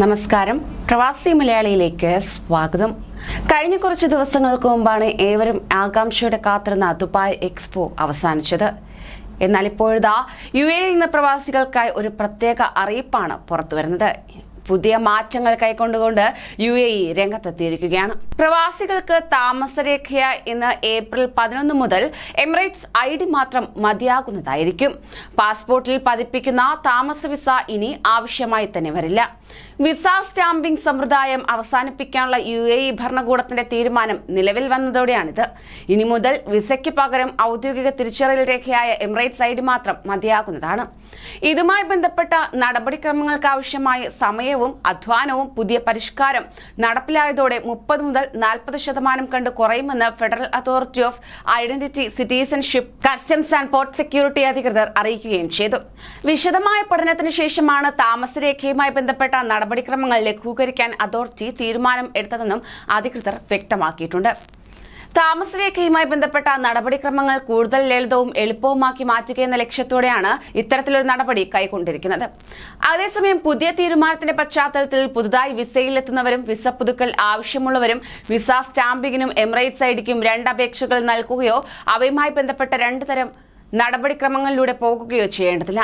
നമസ്കാരം. പ്രവാസി മലയാളിയിലേക്ക് സ്വാഗതം. കഴിഞ്ഞ കുറച്ച് ദിവസങ്ങൾക്ക് മുമ്പാണ് ഏവരും ആകാംക്ഷയോടെ കാത്തിരുന്ന ദുബായ് എക്സ്പോ അവസാനിച്ചത്. എന്നാൽ ഇപ്പോഴിതാ യു എയിൽ നിന്ന് പ്രവാസികൾക്കായി ഒരു പ്രത്യേക അറിയിപ്പാണ് പുറത്തുവരുന്നത്. പുതിയ മാറ്റങ്ങൾ കൈക്കൊണ്ടുകൊണ്ട് യു എ ഇ രംഗത്തെത്തിയിരിക്കുകയാണ്. പ്രവാസികൾക്ക് താമസരേഖയ ഇന്ന് ഏപ്രിൽ പതിനൊന്ന് മുതൽ എമിറേറ്റ്സ് ഐ ഡി മാത്രം മതിയാകുന്നതായിരിക്കും. പാസ്പോർട്ടിൽ പതിപ്പിക്കുന്ന താമസ വിസ ഇനി ആവശ്യമായി തന്നെ വരില്ല. വിസ സ്റ്റാമ്പിംഗ് സമ്പ്രദായം അവസാനിപ്പിക്കാനുള്ള യു എ ഇ ഭരണകൂടത്തിന്റെ തീരുമാനം നിലവിൽ വന്നതോടെയാണിത്. ഇനി മുതൽ വിസയ്ക്ക് പകരം ഔദ്യോഗിക തിരിച്ചറിയൽ രേഖയായ എമിറേറ്റ്സ് ഐ ഡി മാത്രം മതിയാകുന്നതാണ്. ഇതുമായി ബന്ധപ്പെട്ട നടപടിക്രമങ്ങൾക്ക് ആവശ്യമായ സമയവും അധ്വാനവും പുതിയ പരിഷ്കാരം. നടപ്പിലായതോടെ മുപ്പത് മുതൽ നാൽപ്പത് ശതമാനം കണ്ട് കുറയുമെന്ന് federal authority of identity citizenship customs and port security അധികൃതർ അറിയിക്കുകയും ചെയ്തു. വിശദമായ പഠനത്തിന് ശേഷമാണ് താമസരേഖയുമായി ബന്ധപ്പെട്ട നടപടിക്രമങ്ങൾ ലഘൂകരിക്കാൻ അതോറിറ്റി തീരുമാനം എടുത്തതെന്നും അധികൃതർ വ്യക്തമാക്കിയിട്ടുണ്ട്. താമസരേഖയുമായി ബന്ധപ്പെട്ട നടപടിക്രമങ്ങൾ കൂടുതൽ ലളിതവും എളുപ്പവുമാക്കി മാറ്റുക എന്ന ലക്ഷ്യത്തോടെയാണ് ഇത്തരത്തിലൊരു നടപടി കൈക്കൊണ്ടിരിക്കുന്നത്. അതേസമയം പുതിയ തീരുമാനത്തിന്റെ പശ്ചാത്തലത്തിൽ പുതുതായി വിസയിലെത്തുന്നവരും വിസ പുതുക്കൽ ആവശ്യമുള്ളവരും വിസ സ്റ്റാമ്പിങ്ങിനും എമിറേറ്റ്സ് ഐഡിക്കും രണ്ട് അപേക്ഷകൾ നൽകുകയോ അവയുമായി ബന്ധപ്പെട്ട രണ്ട് തരം നടപടിക്രമങ്ങളിലൂടെ പോകുകയോ ചെയ്യേണ്ടതില്ല.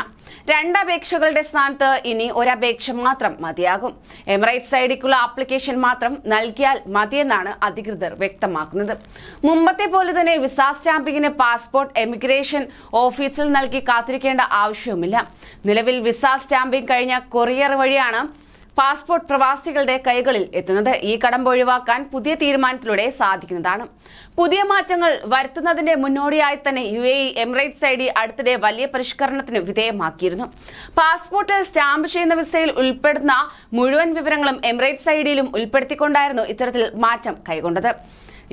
രണ്ട് അപേക്ഷകളുടെ സ്ഥാനത്ത് ഇനി ഒരപേക്ഷ മാത്രം മതിയാകും. എമിറേറ്റ്സ് ഐഡിക്കുള്ള ആപ്ലിക്കേഷൻ മാത്രം നൽകിയാൽ മതിയെന്നാണ് അധികൃതർ വ്യക്തമാക്കുന്നത്. മുമ്പത്തെ പോലെ തന്നെ വിസ സ്റ്റാമ്പിങ്ങിന് പാസ്പോർട്ട് എമിഗ്രേഷൻ ഓഫീസിൽ നൽകി കാത്തിരിക്കേണ്ട ആവശ്യവുമില്ല. നിലവിൽ വിസ സ്റ്റാമ്പിംഗ് കഴിഞ്ഞ കൊറിയർ വഴിയാണ് പാസ്പോർട്ട് പ്രവാസികളുടെ കൈകളിൽ എത്തുന്നത് ഈ കടമ്പ ഒഴിവാക്കാൻ പുതിയ തീരുമാനത്തിലൂടെ സാധിക്കുന്നതാണ്. പുതിയ മാറ്റങ്ങൾ വരുത്തുന്നതിന്റെ മുന്നോടിയായി തന്നെ U A E Emirates I D അടുത്തിടെ വലിയ പരിഷ്കരണത്തിന് വിധേയമാക്കിയിരുന്നു. പാസ്പോർട്ടിൽ സ്റ്റാമ്പ് ചെയ്യുന്ന വിസയിൽ ഉൾപ്പെടുന്ന മുഴുവൻ വിവരങ്ങളും എമിറേറ്റ്സ് ഐ ഡിയിലും ഉൾപ്പെടുത്തിക്കൊണ്ടായിരുന്നു ഇത്തരത്തിൽ മാറ്റം കൈക്കൊണ്ടത്.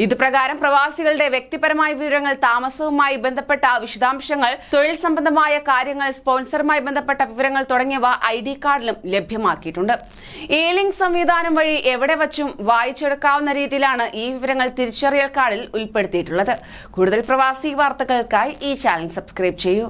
ഇതുപ്രകാരം പ്രവാസികളുടെ വ്യക്തിപരമായ വിവരങ്ങൾ താമസവുമായി ബന്ധപ്പെട്ട വിശദാംശങ്ങൾ തൊഴിൽ സംബന്ധമായ കാര്യങ്ങൾ സ്പോൺസറുമായി ബന്ധപ്പെട്ട വിവരങ്ങൾ തുടങ്ങിയവ ഐ ഡി കാർഡിലും ലഭ്യമാക്കിയിട്ടുണ്ട്. ഇ ലിങ്ക് സംവിധാനം വഴി എവിടെ വച്ചും വായിച്ചെടുക്കാവുന്ന രീതിയിലാണ് ഈ വിവരങ്ങൾ തിരിച്ചറിയൽ കാർഡിൽ ഉൾപ്പെടുത്തിയിട്ടുള്ളത്. കൂടുതൽ പ്രവാസി വാർത്തകൾക്കായി ഈ ചാനൽ സബ്സ്ക്രൈബ് ചെയ്യൂ.